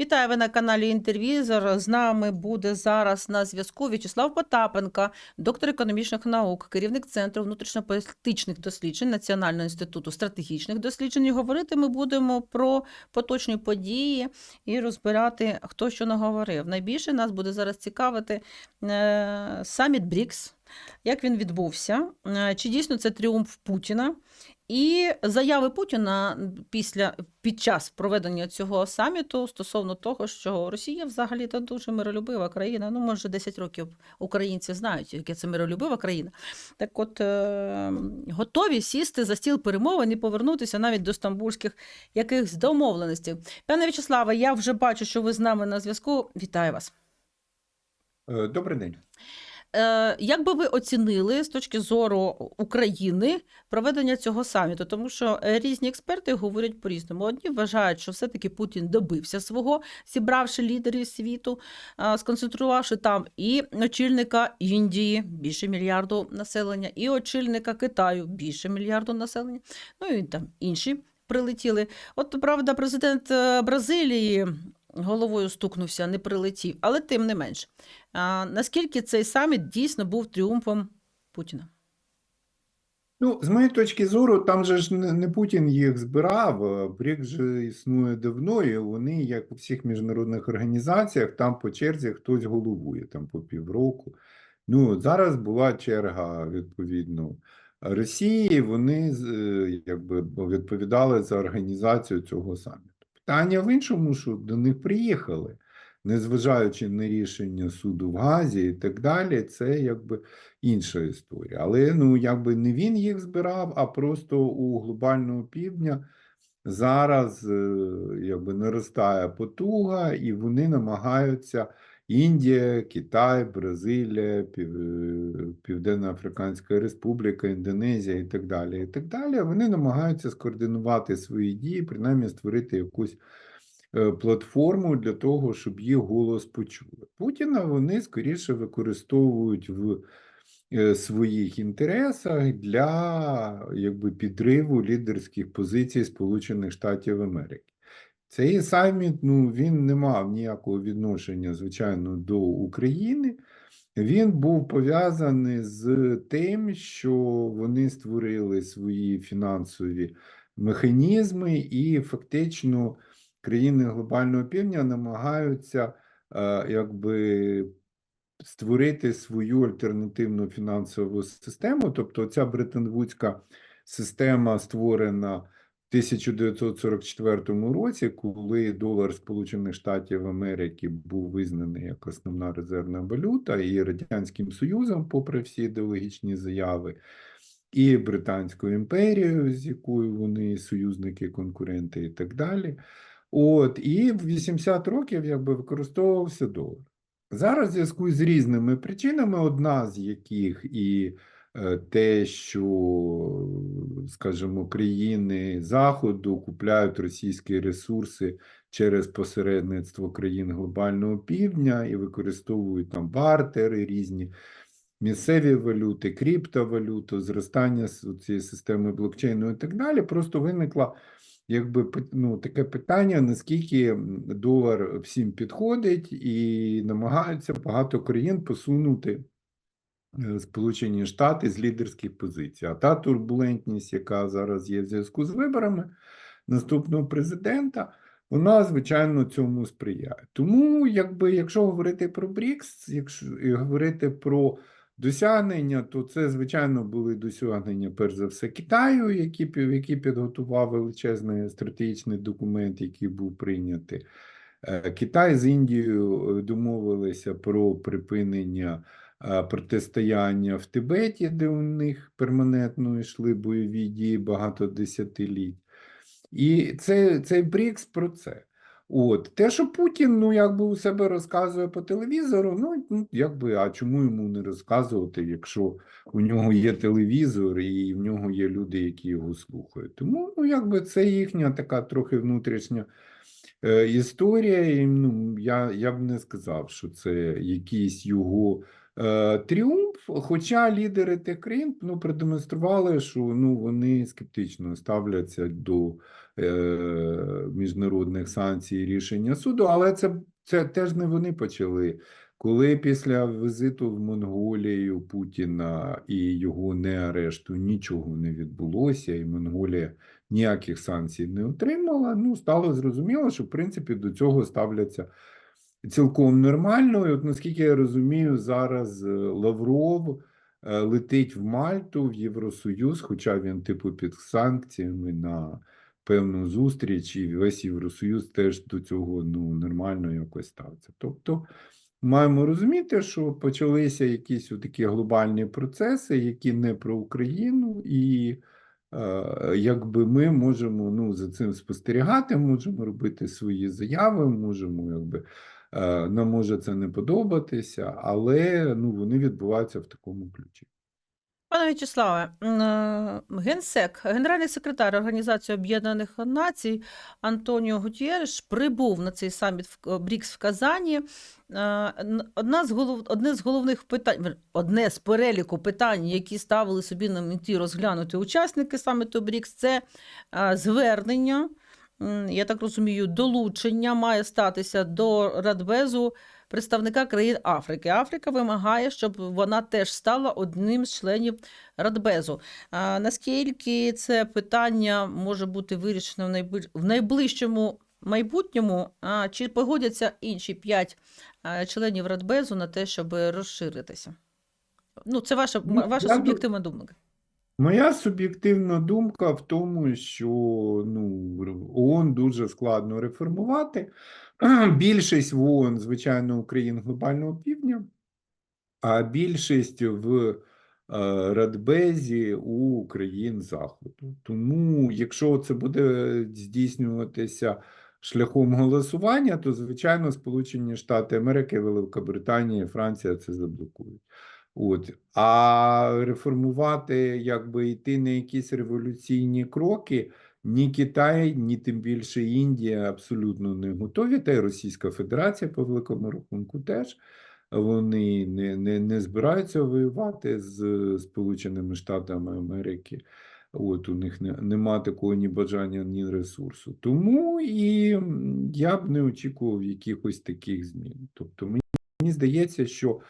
Вітаю ви на каналі Інтервізор. З нами буде зараз на зв'язку В'ячеслав Потапенко, доктор економічних наук, керівник Центру внутрішньополітичних досліджень Національного інституту стратегічних досліджень. І говорити ми будемо про поточні події і розбирати, хто що наговорив. Найбільше нас буде зараз цікавити е, саміт БРІКС, як він відбувся, е, чи дійсно це тріумф Путіна. І заяви Путіна після під час проведення цього саміту стосовно того, що Росія взагалі то дуже миролюбива країна. Ну, може, 10 років українці знають, яке це миролюбива країна. Так, от е- готові сісти за стіл перемовин і повернутися навіть до стамбульських якихось домовленостей. Пане В'ячеславе, я вже бачу, що ви з нами на зв'язку. Вітаю вас. Е, Добрий день. Е, Як би ви оцінили з точки зору України проведення цього саміту? Тому що е, різні експерти говорять по-різному. Одні вважають, що все-таки Путін добився свого, зібравши лідерів світу, а, сконцентрувавши там і очільника Індії більше мільярду населення, і очільника Китаю більше мільярду населення. Ну і там інші прилетіли. От правда, президент е, Бразилії головою стукнувся, не прилетів, але тим не менш. Наскільки цей саміт дійсно був тріумфом Путіна? Ну, з моєї точки зору, там же ж не, Путін їх збирав, БРІК же існує давно, і вони, як у всіх міжнародних організаціях, там по черзі хтось головує, там по півроку. Ну, зараз була черга, відповідно, Росії, вони е, якби відповідали за організацію цього саміту. Питання в іншому, що до них приїхали, незважаючи на рішення суду в Газі і так далі, це якби інша історія. Але ну, якби не він їх збирав, а просто у глобального півдня зараз е, якби наростає потуга, і вони намагаються. Індія, Китай, Бразилія, Пів... Південно-Африканська Республіка, Індонезія і так далі. І так далі. Вони намагаються скоординувати свої дії, принаймні створити якусь е, платформу для того, щоб їх голос почули. Путіна вони скоріше використовують в е, своїх інтересах для якби, підриву лідерських позицій Сполучених Штатів Америки. Цей саміт, ну, він не мав ніякого відношення, звичайно, до України. Він був пов'язаний з тим, що вони створили свої фінансові механізми, і фактично країни глобального півдня намагаються е, якби створити свою альтернативну фінансову систему. Тобто, ця Бреттон-Вудська система створена 1944 році, коли долар Сполучених Штатів Америки був визнаний як основна резервна валюта, і Радянським Союзом, попри всі ідеологічні заяви, і Британською імперією, з якою вони союзники, конкуренти і так далі. От, і в 80 років якби використовувався долар. Зараз в зв'язку з різними причинами, одна з яких і е, те, що, скажімо, країни Заходу купляють російські ресурси через посередництво країн глобального півдня і використовують там бартери різні. Місцеві валюти, криптовалюту, зростання цієї системи блокчейну і так далі, просто виникла якби ну, таке питання, наскільки долар всім підходить, і намагаються багато країн посунути Сполучені Штати з лідерських позицій. А та турбулентність, яка зараз є в зв'язку з виборами наступного президента, вона, звичайно, цьому сприяє. Тому, якби, якщо говорити про БРІКС, якщо і говорити про досягнення, то це, звичайно, були досягнення, перш за все, Китаю, які, які підготував величезний стратегічний документ, який був прийнятий. Е, Китай з Індією е, домовилися про припинення е, протистояння в Тибеті, де у них перманентно йшли бойові дії багато десятиліть. І це, цей БРІКС про це. От. Те, що Путін, ну, якби у себе розказує по телевізору, ну, ну, якби, а чому йому не розказувати, якщо у нього є телевізор і в нього є люди, які його слухають. Тому, ну, якби це їхня така трохи внутрішня е, історія. І, ну, я, я б не сказав, що це якийсь його е, тріумф, хоча лідери тих країн ну, продемонстрували, що ну, вони скептично ставляться до е, міжнародних санкцій і рішення суду, але це, це теж не вони почали. Коли після візиту в Монголію Путіна і його не арешту нічого не відбулося, і Монголія ніяких санкцій не отримала, ну стало зрозуміло, що в принципі до цього ставляться цілком нормально. І от наскільки я розумію, зараз е, Лавров е, летить в Мальту, в Євросоюз, хоча він типу під санкціями на певну зустріч, і весь Євросоюз теж до цього ну нормально якось ставиться. Тобто маємо розуміти, що почалися якісь такі глобальні процеси, які не про Україну, і якби ми можемо ну, за цим спостерігати, можемо робити свої заяви, можемо якби. е, Нам може це не подобатися, але ну, вони відбуваються в такому ключі. Пане В'ячеславе, е, генсек, генеральний секретар Організації Об'єднаних Націй Антоніо Гутєреш прибув на цей саміт в БРІКС в Казані. Е, Одна з голов... Одне з головних питань, одне з переліку питань, які ставили собі на меті розглянути учасники саміту БРІКС, це е, звернення. Я так розумію, долучення має статися до Радбезу представника країн Африки. Африка вимагає, щоб вона теж стала одним з членів Радбезу. А наскільки це питання може бути вирішено в найближчому майбутньому? А чи погодяться інші п'ять членів Радбезу на те, щоб розширитися? Ну, це ваша, Ну, ваша я суб'єктивна думка. Моя суб'єктивна думка в тому, що ну, ООН дуже складно реформувати. Більшість в ООН, звичайно, у країн глобального півдня, а більшість в е, Радбезі у країн Заходу. Тому, якщо це буде здійснюватися шляхом голосування, то, звичайно, Сполучені Штати Америки, Велика Британія Франція це заблокують. От. А реформувати, якби йти на якісь революційні кроки, ні Китай, ні тим більше Індія абсолютно не готові, та й Російська Федерація по великому рахунку теж. Вони не, не, не збираються воювати з Сполученими Штатами Америки. От у них не, нема такого ні бажання, ні ресурсу. Тому і я б не очікував якихось таких змін. Тобто мені, здається, що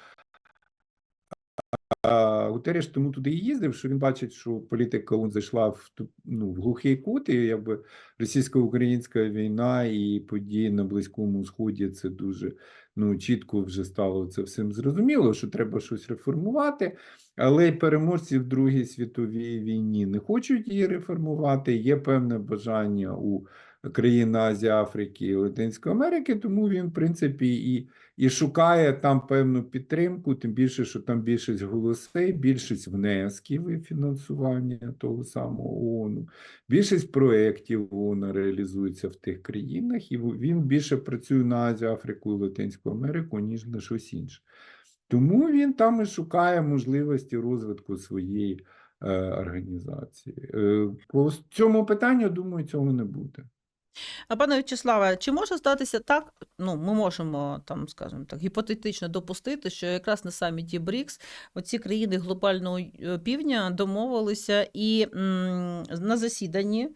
а, Гутерреш тому туди і їздив, що він бачить, що політика ООН зайшла в ну, в глухий кут, і якби російсько-українська війна і події на Близькому Сході це дуже ну, чітко вже стало це всім зрозуміло, що треба щось реформувати. Але й переможці в Другій світовій війні не хочуть її реформувати. Є певне бажання у країн Азії, Африки і Латинської Америки, тому він, в принципі, і і шукає там певну підтримку, тим більше, що там більшість голосей, більшість внесків і фінансування того самого ООН, більшість проєктів ООН реалізується в тих країнах, і він більше працює на Азію, Африку і Латинську Америку, ніж на щось інше. Тому він там і шукає можливості розвитку своєї е, організації. Е, по цьому питанню, думаю, цього не буде. Пане В'ячеславе, чи може статися так? Ну, ми можемо там, скажімо так, гіпотетично допустити, що якраз на саміті БРІКС оці країни глобального е, півдня домовилися і на засіданні.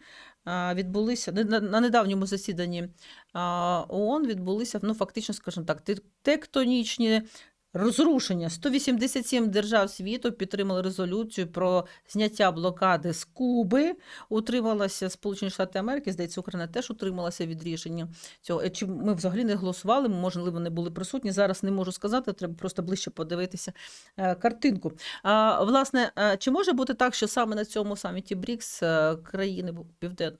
Відбулися на, недавньому засіданні ООН відбулися ну фактично, скажімо так, те- тектонічні розрушення. 187 держав світу підтримали резолюцію про зняття блокади з Куби. Утрималася Сполучені Штати Америки, здається, Україна теж утрималася від рішення цього. Е, Чи ми взагалі не голосували? Можливо, не були присутні. Зараз не можу сказати, треба просто ближче подивитися е, картинку. А, власне, е, чи може бути так, що саме на цьому саміті БРІКС країни півден...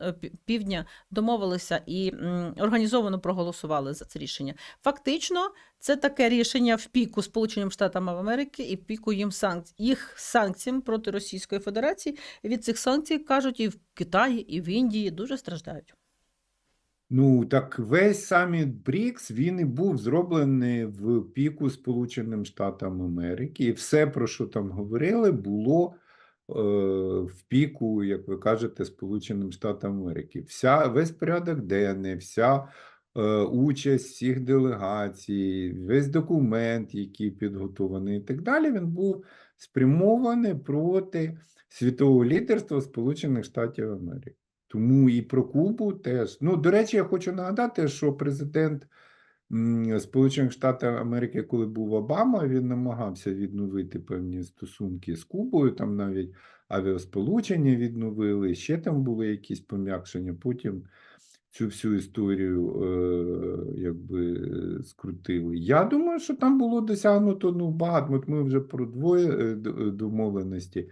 півдня домовилися і організовано проголосували за це рішення? Фактично, це таке рішення в піку Сполученим Штатам Америки і в піку їм санкцій, їх санкціям проти Російської Федерації. Від цих санкцій кажуть і в Китаї, і в Індії дуже страждають. Ну, так весь саміт БРІКС, він і був зроблений в піку Сполученим Штатам Америки, і все, про що там говорили, було е, в піку, як ви кажете, Сполученим Штатам Америки. Вся, весь порядок денний, вся участь всіх делегацій, весь документ, який підготований і так далі, він був спрямований проти світового лідерства Сполучених Штатів Америки. Тому і про Кубу теж. Ну, до речі, я хочу нагадати, що президент Сполучених Штатів Америки, коли був Обама, він намагався відновити певні стосунки з Кубою, там навіть авіасполучення відновили, ще там були якісь пом'якшення. Потім цю всю історію е, якби скрутили. Я думаю, що там було досягнуто ну, багато. Ми вже про двоє е, е, домовленості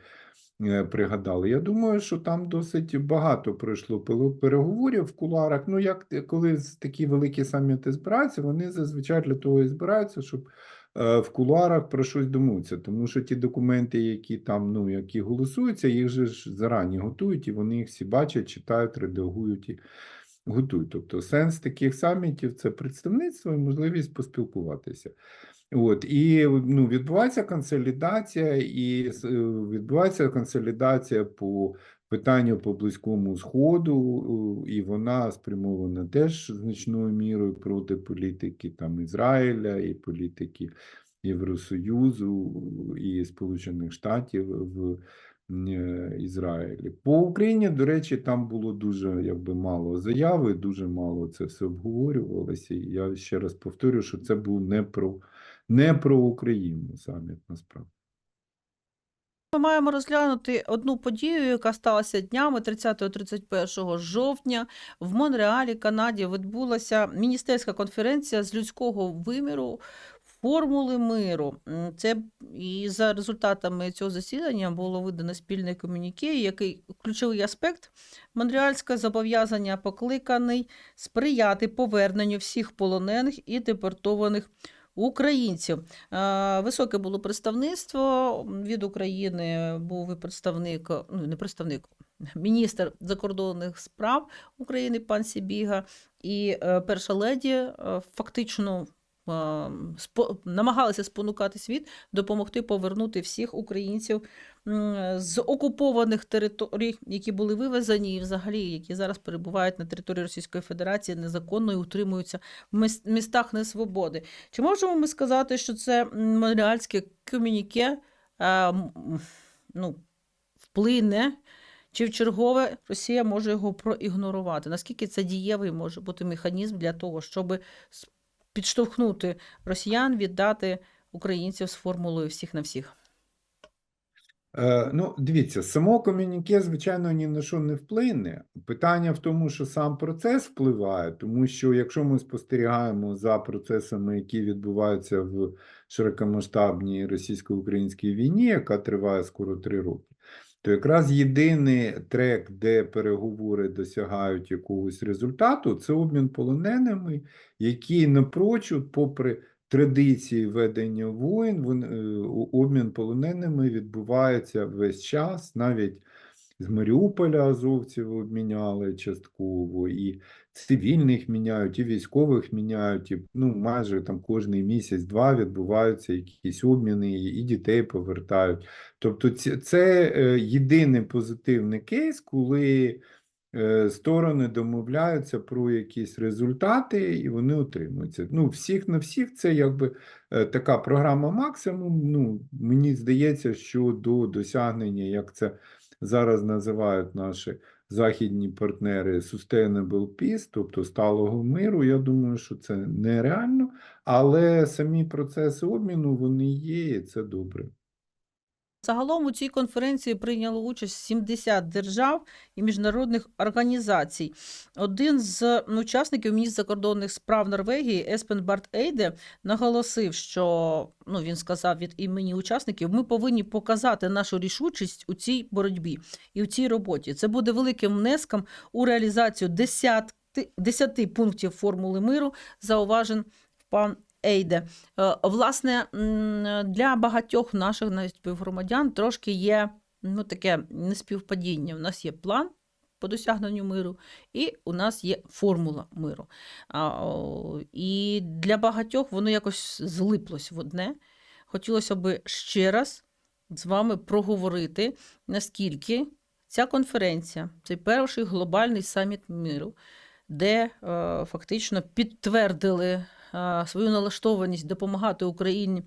пригадали. Я думаю, що там досить багато пройшло переговорів в куларах. Ну, як коли такі великі саміти збираються, вони зазвичай для того і збираються, щоб в кулуарах про щось домовитися. Тому що ті документи, які там, ну, які голосуються, їх же ж зарані готують, і вони їх всі бачать, читають, редагують готують. Тобто сенс таких самітів це представництво і можливість поспілкуватися. От, і ну, відбувається консолідація, і е, відбувається консолідація по питанню по Близькому Сходу, і вона спрямована теж значною мірою проти політики там Ізраїля і політики Євросоюзу і Сполучених Штатів в Ізраїлі. По Україні, до речі, там було дуже якби мало заяви, дуже мало це все обговорювалося. І я ще раз повторю, що це був не про, не про Україну саміт насправді. Ми маємо розглянути одну подію, яка сталася днями 30-31 жовтня в Монреалі, Канаді. Відбулася міністерська конференція з людського виміру. Формули миру. Це і за результатами цього засідання було видано спільне комюніке, який ключовий аспект Монреальське зобов'язання покликаний сприяти поверненню всіх полонених і депортованих українців. Високе було представництво від України. Був і представник, ну не представник, міністр закордонних справ України пан Сібіга, і е, перша леді е, фактично. Намагалися спонукати світ допомогти повернути всіх українців з окупованих територій, які були вивезені, і взагалі, які зараз перебувають на території Російської Федерації незаконно і утримуються в міс- містах несвободи. Чи можемо ми сказати, що це монреальське комюніке е, ну, вплине, чи в чергове Росія може його проігнорувати? Наскільки це дієвий може бути механізм для того, щоб підштовхнути росіян віддати українців з формулою всіх на всіх? Е, Ну, дивіться, само комюніке, звичайно, ні на що не вплине. Питання в тому, що сам процес впливає, тому що якщо ми спостерігаємо за процесами, які відбуваються в широкомасштабній російсько-українській війні, яка триває скоро три роки, то якраз єдиний трек, де переговори досягають якогось результату, це обмін полоненими, які напрочуд, попри традиції ведення воїн, е, обмін полоненими відбувається весь час, навіть з Маріуполя азовців обміняли частково, і цивільних міняють, і військових міняють, і ну, майже там кожний місяць-два відбуваються якісь обміни, і дітей повертають. Тобто це, це єдиний позитивний кейс, коли е, сторони домовляються про якісь результати, і вони отримуються. Ну, всіх на всіх це якби е, така програма максимум. Ну, мені здається, що до досягнення, як це зараз називають наші західні партнери, sustainable peace, тобто сталого миру, я думаю, що це нереально, але самі процеси обміну вони є, і це добре. Загалом у цій конференції прийняло участь 70 держав і міжнародних організацій. Один з учасників міністр закордонних справ Норвегії Еспен Барт Ейде наголосив, що ну він сказав від імені учасників: ми повинні показати нашу рішучість у цій боротьбі і у цій роботі. Це буде великим внеском у реалізацію десятки, 10 пунктів формули миру. Зауважен пан Ейде. Е, Власне, для багатьох наших навіть співгромадян трошки є ну, таке неспівпадіння. У нас є план по досягненню миру, і у нас є формула миру. І для багатьох воно якось злиплось в одне. Хотілося б ще раз з вами проговорити, наскільки ця конференція, цей перший глобальний саміт миру, де е, фактично підтвердили свою налаштованість допомагати Україні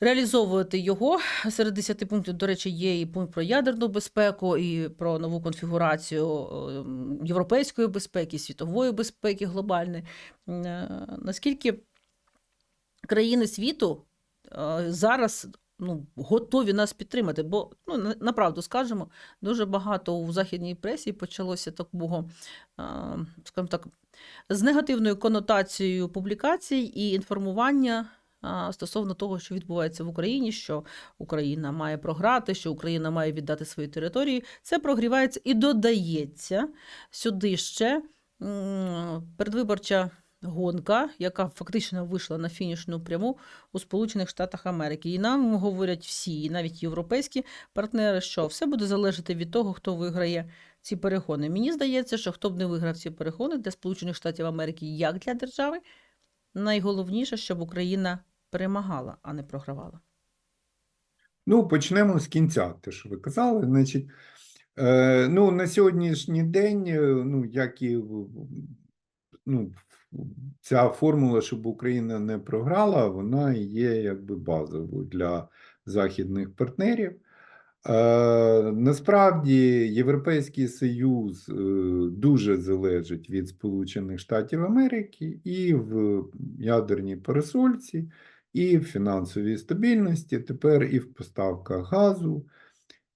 реалізовувати його. Серед 10 пунктів, до речі, є і пункт про ядерну безпеку, і про нову конфігурацію ем, європейської безпеки, світової безпеки глобальної. Е, Наскільки країни світу е, зараз ну, готові нас підтримати? Бо ну, направду скажемо, дуже багато у західній пресі почалося такого, скажімо так, з негативною конотацією публікацій і інформування стосовно того, що відбувається в Україні, що Україна має програти, що Україна має віддати свої території. Це прогрівається і додається сюди ще передвиборча гонка, яка фактично вийшла на фінішну пряму у Сполучених Штатах Америки. І нам говорять всі, і навіть європейські партнери, що все буде залежати від того, хто виграє ці перегони. Мені здається, що хто б не виграв ці перегони для Сполучених Штатів Америки як для держави, найголовніше, щоб Україна перемагала, а не програвала. Ну, почнемо з кінця, те, що ви казали. Значить, е, ну, на сьогоднішній день, е, ну, як і ну, ця формула, щоб Україна не програла, вона є якби базовою для західних партнерів. Е, насправді Європейський Союз е, дуже залежить від Сполучених Штатів Америки і в ядерній парасольці, і в фінансовій стабільності, тепер і в поставках газу,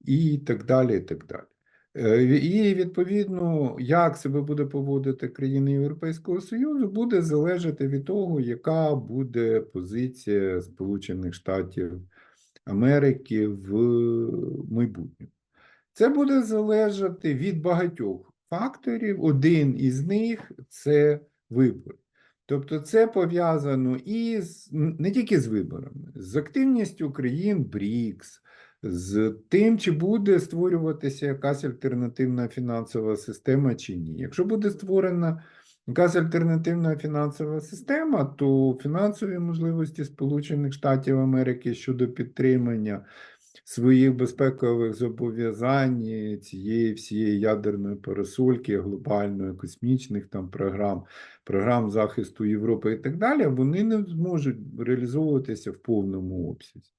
і так далі. І, так далі. Е, і відповідно, як себе буде поводити країни Європейського Союзу, буде залежати від того, яка буде позиція Сполучених Штатів Америки в майбутньому. Це буде залежати від багатьох факторів. Один із них це вибори. Тобто це пов'язано і з, не тільки з виборами, з активністю країн БРІКС, з тим, чи буде створюватися якась альтернативна фінансова система чи ні. Якщо буде створена якась альтернативна фінансова система, то фінансові можливості Сполучених Штатів Америки щодо підтримання своїх безпекових зобов'язань цієї всієї ядерної парасольки, глобальної, космічних там програм, програм захисту Європи і так далі, вони не зможуть реалізовуватися в повному обсязі.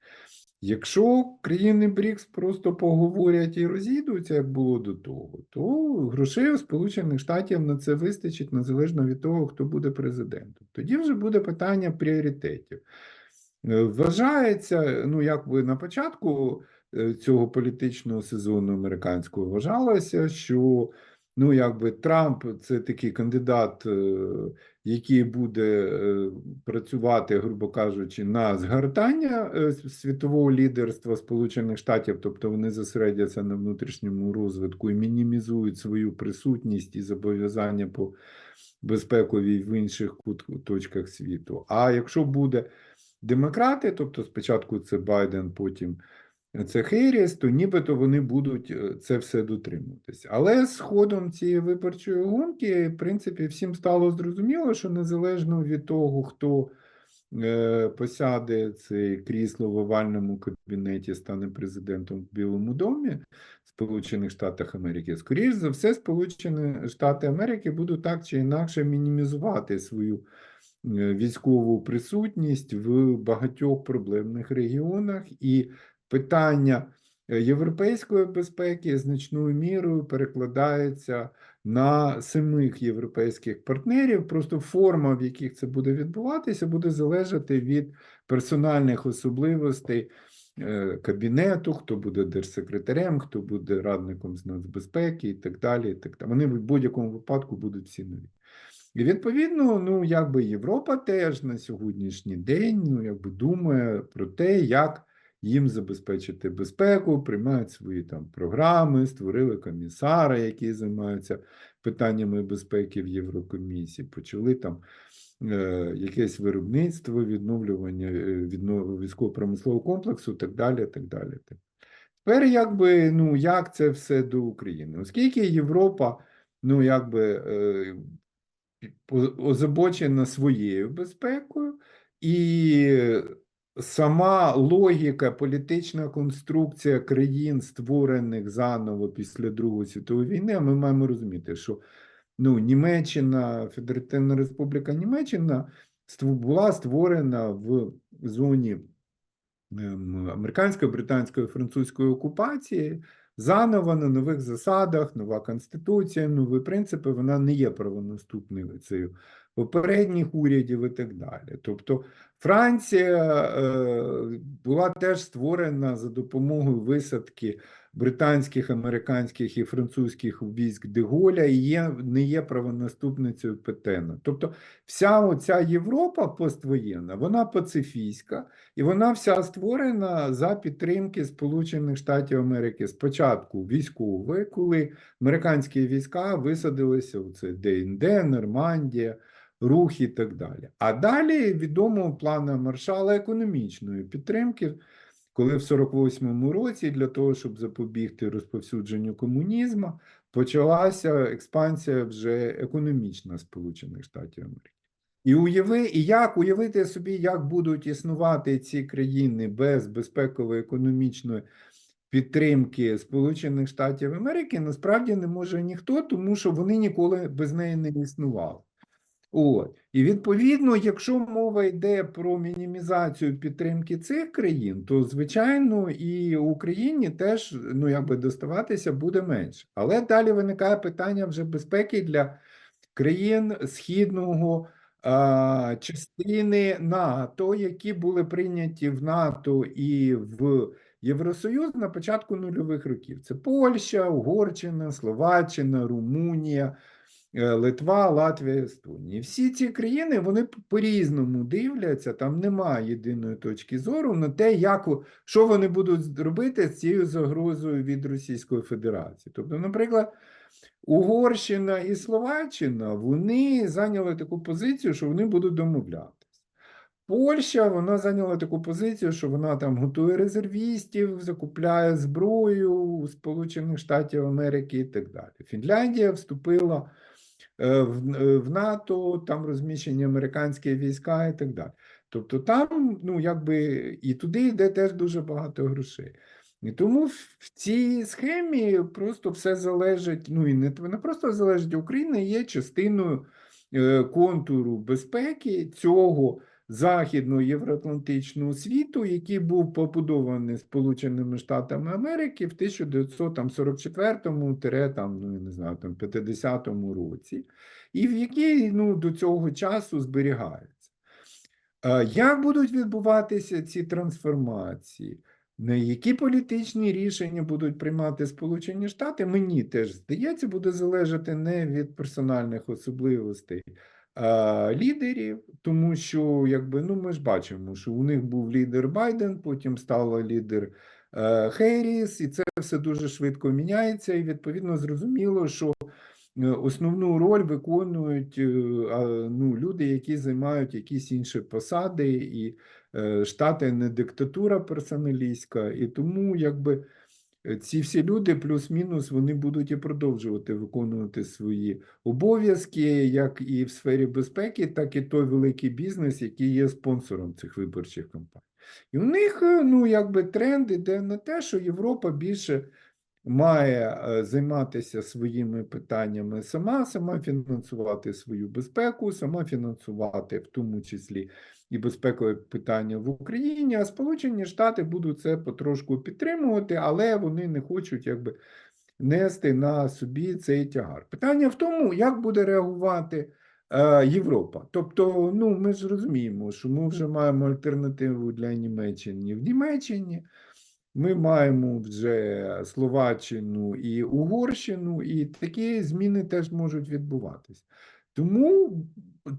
Якщо країни БРІКС просто поговорять і розійдуться, як було до того, то грошей у Сполучених Штатів на це вистачить незалежно від того, хто буде президентом. Тоді вже буде питання пріоритетів. Е, Вважається, ну як би на початку е, цього політичного сезону американського вважалося, що ну якби Трамп це такий кандидат, е, який буде е, працювати, грубо кажучи, на згортання е, світового лідерства Сполучених Штатів, тобто вони зосередяться на внутрішньому розвитку і мінімізують свою присутність і зобов'язання по безпековій в інших точках світу. А якщо буде демократи, тобто спочатку це Байден, потім це Херіс, то нібито вони будуть е, це все дотримуватися. Але з ходом цієї виборчої гонки, в принципі, всім стало зрозуміло, що незалежно від того, хто е, посяде це крісло в овальному кабінеті, стане президентом в Білому домі Сполучених Штатах Америки, скоріш за все, Сполучені Штати Америки будуть так чи інакше мінімізувати свою е, військову присутність в багатьох проблемних регіонах, і питання е, європейської безпеки значною мірою перекладається на самих європейських партнерів. Просто форма, в яких це буде відбуватися, буде залежати від персональних особливостей е, кабінету, хто буде держсекретарем, хто буде радником з нацбезпеки і так далі. І так далі. Вони в будь-якому випадку будуть всі нові. І відповідно, ну якби Європа теж на сьогоднішній день ну якби думає про те, як їм забезпечити безпеку, приймають свої там програми, створили комісара, які займаються питаннями безпеки в Єврокомісії, почали там е, якесь виробництво, відновлювання е, відно, військово-промислового комплексу, так далі, так далі. Тепер, якби, ну, як це все до України? Оскільки Європа, ну, якби, е, озабочена своєю безпекою, і сама логіка, політична конструкція країн, створених заново після Другої світової війни, ми маємо розуміти, що ну, Німеччина, Федеративна Республіка Німеччина була створена в зоні ем, американської, британської, французької окупації заново на нових засадах, нова конституція, нові принципи, вона не є правонаступницею попередніх урядів і так далі. Тобто Франція е, була теж створена за допомогою висадки британських, американських і французьких військ Деголя і є, не є правонаступницею Петена. Тобто вся оця Європа поствоєнна, вона пацифійська, і вона вся створена за підтримки Сполучених Штатів Америки. Спочатку військової, коли американські війська висадилися у це ДНД, Нормандія, рух і так далі. А далі відомо плана маршала економічної підтримки, коли в 48-му році для того, щоб запобігти розповсюдженню комунізму, почалася експансія вже економічна Сполучених Штатів Америки. І уяви, і як уявити собі, як будуть існувати ці країни без безпекової економічної підтримки Сполучених Штатів Америки, насправді не може ніхто, тому що вони ніколи без неї не існували. От. І відповідно, якщо мова йде про мінімізацію підтримки цих країн, то звичайно і Україні теж ну якби доставатися буде менше. Але далі виникає питання вже безпеки для країн східного а, частини НАТО, які були прийняті в НАТО і в Євросоюз на початку нульових років. Це Польща, Угорщина, Словаччина, Румунія. Е, Литва, Латвія, Естонія. Всі ці країни вони по-різному дивляться, там немає єдиної точки зору на те, як, що вони будуть робити з цією загрозою від Російської Федерації. Тобто, наприклад, Угорщина і Словаччина вони зайняли таку позицію, що вони будуть домовлятися. Польща вона зайняла таку позицію, що вона там готує резервістів, закупляє зброю у Сполучених Штатів Америки і так далі. Фінляндія вступила в, е, в НАТО, там розміщені американські війська і так далі. Тобто там, ну, якби і туди йде теж дуже багато грошей. І тому в в цій схемі просто все залежить, ну і не, не просто залежить, Україна є частиною е, контуру безпеки цього західного євроатлантичного світу, який був побудований Сполученими Штатами Америки в 1944-му, тире, там, ну, я не знаю, там, 50-му році, і в який ну, до цього часу зберігається. Е, Як будуть відбуватися ці трансформації? На які політичні рішення будуть приймати Сполучені Штати, мені теж здається, буде залежати не від персональних особливостей лідерів, тому що якби, ну, ми ж бачимо, що у них був лідер Байден, потім стала лідер е, Хейріс, і це все дуже швидко міняється, і відповідно зрозуміло, що е, основну роль виконують е, ну, люди, які займають якісь інші посади, і Штати не диктатура персоналістська, і тому якби ці всі люди, плюс-мінус, вони будуть і продовжувати виконувати свої обов'язки, як і в сфері безпеки, так і той великий бізнес, який є спонсором цих виборчих кампаній. І у них е, ну, якби тренд іде на те, що Європа більше має е, займатися своїми питаннями сама, сама фінансувати свою безпеку, сама фінансувати в тому числі і безпекові питання в Україні, а Сполучені Штати будуть це потрошку підтримувати, але вони не хочуть якби нести на собі цей тягар. Питання в тому, як буде реагувати е, Європа. Тобто, ну ми ж розуміємо, що ми вже маємо альтернативу для Німеччини в Німеччині. Ми маємо вже Словаччину і Угорщину, і такі зміни теж можуть відбуватись. Тому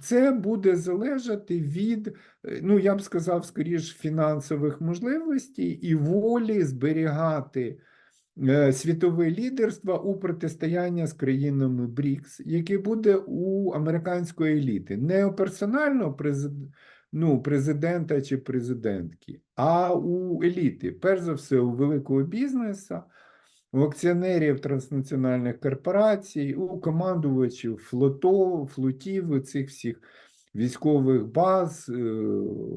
це буде залежати від, е, ну я б сказав, скоріш фінансових можливостей і волі зберігати е, світове лідерство у протистоянні з країнами БРІКС, яке буде у американської еліти, не у персонального президента ну, президента чи президентки, а у еліти, перш за все, у великого бізнесу, у акціонерів транснаціональних корпорацій, у командувачів флото, флотів, цих всіх військових баз е,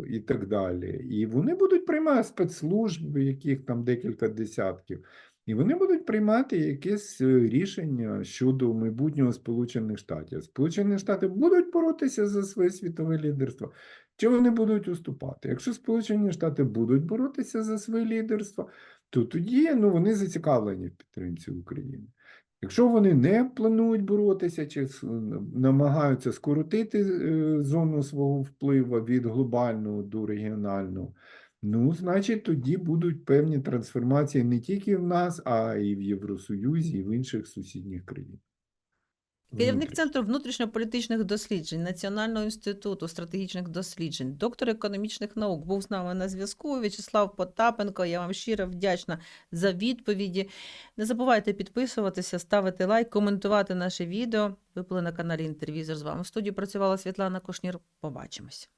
і так далі. І вони будуть приймати спецслужби, яких там декілька десятків. І вони будуть приймати якесь е, рішення щодо майбутнього Сполучених Штатів. Сполучені Штати будуть боротися за своє світове лідерство, Чи вони будуть уступати? Якщо Сполучені Штати будуть боротися за своє лідерство, то тоді ну, вони зацікавлені в підтримці України. Якщо вони не планують боротися чи намагаються скоротити е, зону свого впливу від глобального до регіонального, ну, значить, тоді будуть певні трансформації не тільки в нас, а й в Євросоюзі, і в інших сусідніх країнах. Керівник Центру внутрішньополітичних досліджень Національного інституту стратегічних досліджень, доктор економічних наук був з нами на зв'язку. В'ячеслав Потапенко. Я вам щиро вдячна за відповіді. Не забувайте підписуватися, ставити лайк, коментувати наше відео. Ви були на каналі Інтервізор. З вами в студії працювала Світлана Кошнір. Побачимось.